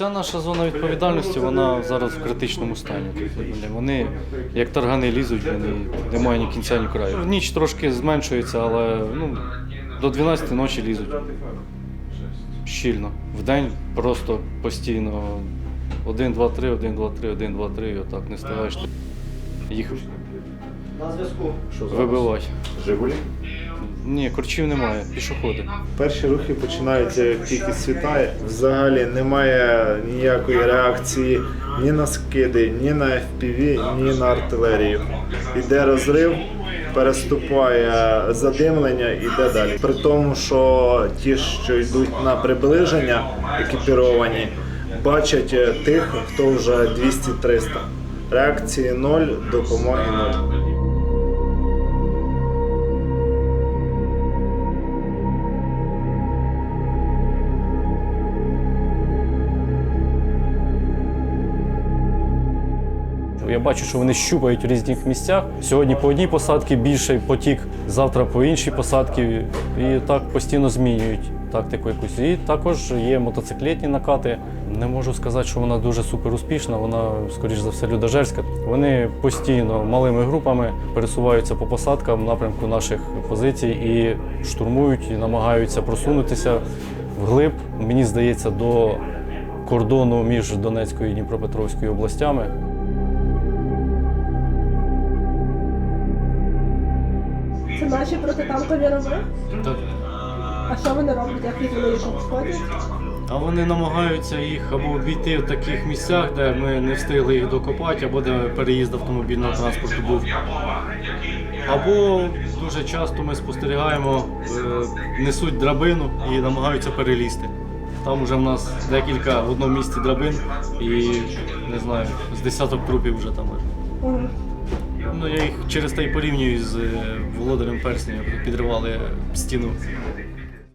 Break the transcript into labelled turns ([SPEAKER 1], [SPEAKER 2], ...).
[SPEAKER 1] Ця наша зона відповідальності, вона зараз в критичному стані. Вони як таргани лізуть, вони немає ні кінця, ні краю. В ніч трошки зменшується, але ну, до 12 ночі лізуть. Щільно. В день просто постійно 1, 2, 3, 1, 2, 3, 1, 2, 3, і отак не встигаєш їх
[SPEAKER 2] На зв'язку.
[SPEAKER 1] вибивати.
[SPEAKER 3] Жигулі?
[SPEAKER 1] Ні, корчів немає, пішоходи.
[SPEAKER 4] Перші рухи починаються як тільки світає. Взагалі немає ніякої реакції ні на скиди, ні на FPV, ні на артилерію. Іде розрив, переступає задимлення, іде далі. При тому, що ті, що йдуть на приближення, екіпіровані, бачать е, тих, хто вже 200-300. Реакції ноль, допомоги ноль.
[SPEAKER 5] Я бачу, що вони щупають в різних місцях. Сьогодні по одній посадці більший потік, завтра по іншій посадці. І так постійно змінюють тактику якусь. І також є мотоциклетні накати. Не можу сказати, що вона дуже супер успішна, вона, скоріш за все, людожерська. Вони постійно малими групами пересуваються по посадкам в напрямку наших позицій і штурмують, і намагаються просунутися вглиб. Мені здається, до кордону між Донецькою і Дніпропетровською областями.
[SPEAKER 6] Наші протитанкові.
[SPEAKER 1] Так.
[SPEAKER 6] А що вони роблять, як їх вони їх обходять?
[SPEAKER 1] А вони намагаються їх або обійти в таких місцях, де ми не встигли їх докопати, або де переїзд автомобільного транспорту був. Або дуже часто ми спостерігаємо, е, несуть драбину і намагаються перелізти. Там вже в нас декілька в одному місці драбин і не знаю, з десяток трупів вже там. Ну, я їх через те й порівнюю з е, володарем персня, підривали стіну